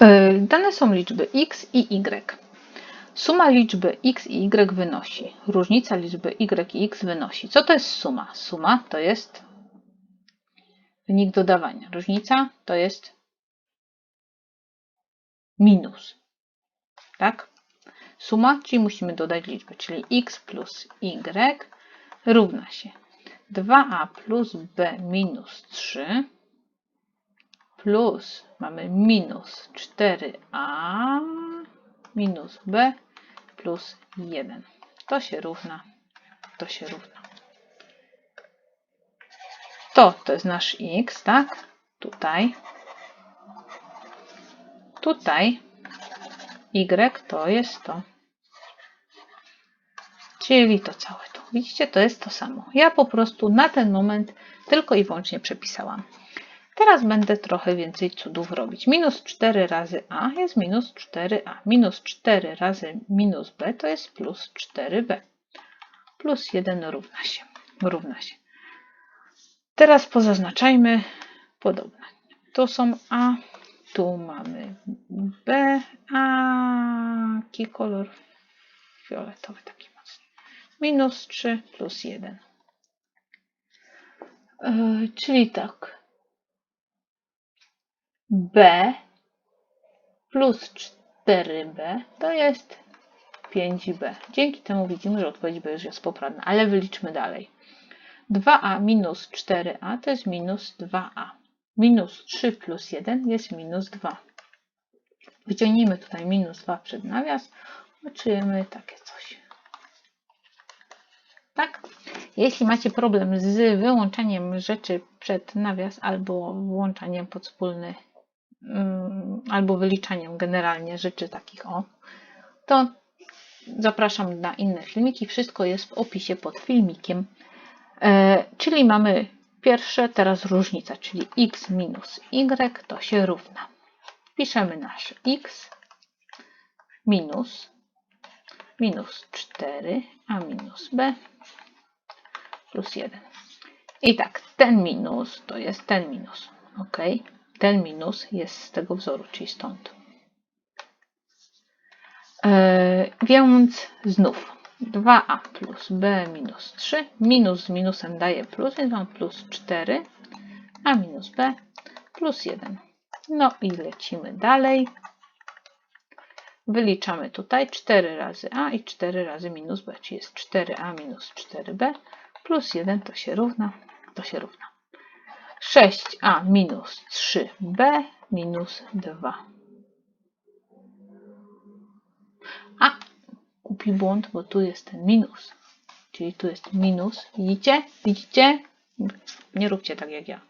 E, Dane są liczby x i y. Suma liczby x i y wynosi. Różnica liczby y i x wynosi. Co to jest suma? Suma to jest wynik dodawania. Różnica to jest minus. Tak? Suma, czyli musimy dodać liczbę, czyli x plus y równa się 2a plus b minus 3 plus mamy minus 4a minus b plus 1. To się równa, to się równa. To, to jest nasz x, tak? Tutaj. Tutaj y to jest to. Czyli to całe tu. Widzicie, to jest to samo. Ja po prostu na ten moment tylko i wyłącznie przepisałam. Teraz będę trochę więcej cudów robić. Minus 4 razy a jest minus 4a. Minus 4 razy minus b to jest plus 4b. Plus 1 równa się. Równa się. Teraz pozaznaczajmy podobne. Tu są a, tu mamy b, a jaki kolor fioletowy taki mocny. Minus 3 plus 1. Yy, czyli tak. B plus 4b to jest 5b. Dzięki temu widzimy, że odpowiedź b już jest poprawna, ale wyliczmy dalej. 2a minus 4a to jest minus 2a. Minus 3 plus 1 jest minus 2. Wyciągnijmy tutaj minus 2 przed nawias, otrzymamy takie coś. Tak? Jeśli macie problem z wyłączeniem rzeczy przed nawias albo włączaniem pod wspólny, mm, albo wyliczaniem generalnie rzeczy takich o, to zapraszam na inne filmiki. Wszystko jest w opisie pod filmikiem. E, czyli mamy pierwsze, teraz różnica, czyli x minus y to się równa. Piszemy nasz x minus minus 4 a minus b plus 1. I tak, ten minus to jest ten minus. ok? Ten minus jest z tego wzoru, czyli stąd. E, więc znów 2a plus b minus 3. Minus z minusem daje plus, więc mam plus 4, a minus b plus 1. No i lecimy dalej. Wyliczamy tutaj 4 razy a i 4 razy minus b, czyli jest 4a minus 4b plus 1 to się równa, to się równa. 6a minus 3b minus 2. A, kupi błąd, bo tu jest ten minus. Czyli tu jest minus. Widzicie? Widzicie? Nie róbcie tak jak ja.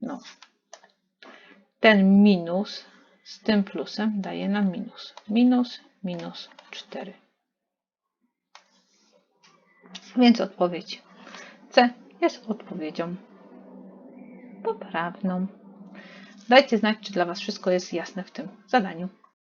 No. Ten minus z tym plusem daje nam minus. Minus, minus 4. Więc odpowiedź C jest odpowiedzią poprawną. Dajcie znać, czy dla Was wszystko jest jasne w tym zadaniu.